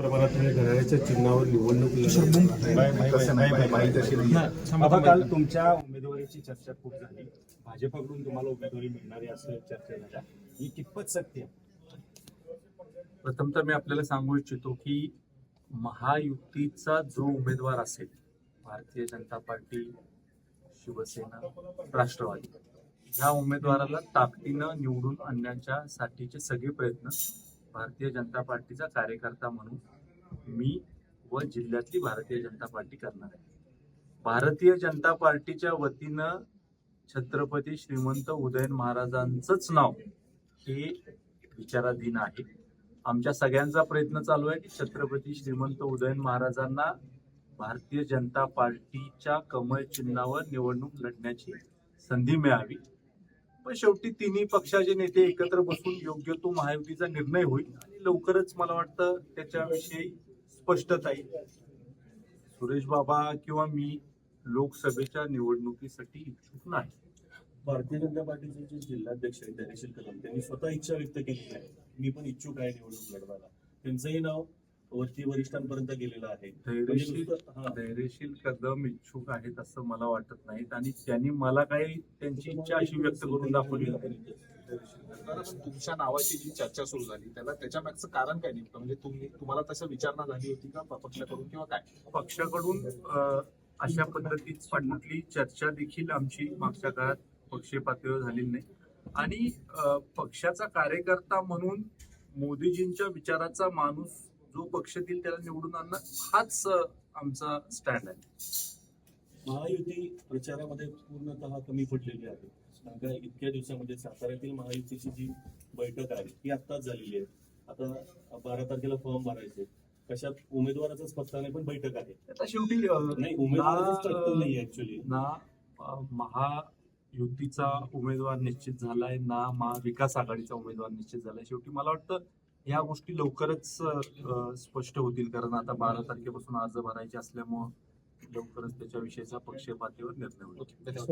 चिन्हावर निवडणूक काल तुमच्या उमेदवारीची चर्चा खूप झाली. भाजपकडून तुम्हाला उमेदवारी मिळणारी असं चर्चा झाल्या ही कितपत सत्य आहे? प्रथम तर मी आपल्याला सांगू इच्छितो की महायुतीचा जो उमेदवार असेल भारतीय जनता पार्टी शिवसेना राष्ट्रवादी ह्या उमेदवाराला ताकदीनं निवडून आणण्याच्या साठीचे सगळे प्रयत्न भारतीय जनता पार्टीचा कार्यकर्ता म्हणून मी व जिल्ह्यातली भारतीय जनता पार्टी करणार आहे. भारतीय जनता पार्टीच्या वतीनं छत्रपती श्रीमंत उदयन महाराजांचंच नाव हे विचाराधीन आहे. आमच्या सगळ्यांचा प्रयत्न चालू आहे की छत्रपती श्रीमंत उदयन महाराजांना भारतीय जनता पार्टीच्या कमळ चिन्हावर निवडणूक लढण्याची संधी मिळावी. पण शेवटी तिन्ही पक्षाचे नेते एकत्र बसून योग्य तो महायुतीचा निर्णय होईल आणि लवकरच मला वाटतं त्याच्याविषयी स्पष्टता येईल. सुरेश बाबा किंवा मी लोकसभेच्या निवडणुकीसाठी इच्छुक नाही. भारतीय जनता पार्टीचे जे जिल्हाध्यक्ष आहेत धैर्यशील कदम त्यांनी स्वतः इच्छा व्यक्त केली आहे. मी पण इच्छुक आहे निवडणूक लढवायला. त्यांचंही नाव वरती वरिष्ठांपर्यंत गेलेलं आहे. म्हणजे धैर्यशील कदम इच्छुक आहेत असं मला वाटत नाहीत आणि त्यांनी मला काही त्यांची इच्छा अशी व्यक्त करून दाखवली तुमच्या नावाची जी चर्चा सुरू झाली त्याला त्याच्या मागचं कारण काय नेमकं? म्हणजे तुम्ही तुम्हाला तसं विचारणा झाली होती का पक्षाकडून किंवा काय? पक्षाकडून अशा पद्धतीची कुठली चर्चा देखील आमची मागच्या काळात पक्षीय पातळीवर झालेली नाही. आणि पक्षाचा कार्यकर्ता म्हणून मोदीजींच्या विचाराचा माणूस जो पक्ष देईल त्याला निवडून आणणं हाच आमचा स्टँड आहे. महायुती प्रचारामध्ये पूर्णतः कमी पडलेली आहे. कारण का इतक्या दिवसामध्ये साताऱ्यातील महायुतीची जी बैठक आहे ती आत्ताच झालेली आहे. आता बारा तारखेला फॉर्म भरायचे. कशात? उमेदवाराचाच पत्ता नाही पण बैठक आहे. आता शेवटी नाही उमेदवाराचाच पत्ता नाही ऍक्च्युली ना महायुतीचा उमेदवार निश्चित झालाय ना महाविकास आघाडीचा उमेदवार निश्चित झालाय. शेवटी मला वाटतं या गोष्टी लवकरच स्पष्ट होतील. कारण आता बारा तारखेपासून अर्ज भरायचे असल्यामुळं लवकरच त्याच्याविषयीचा पक्षपातीवर निर्णय होईल.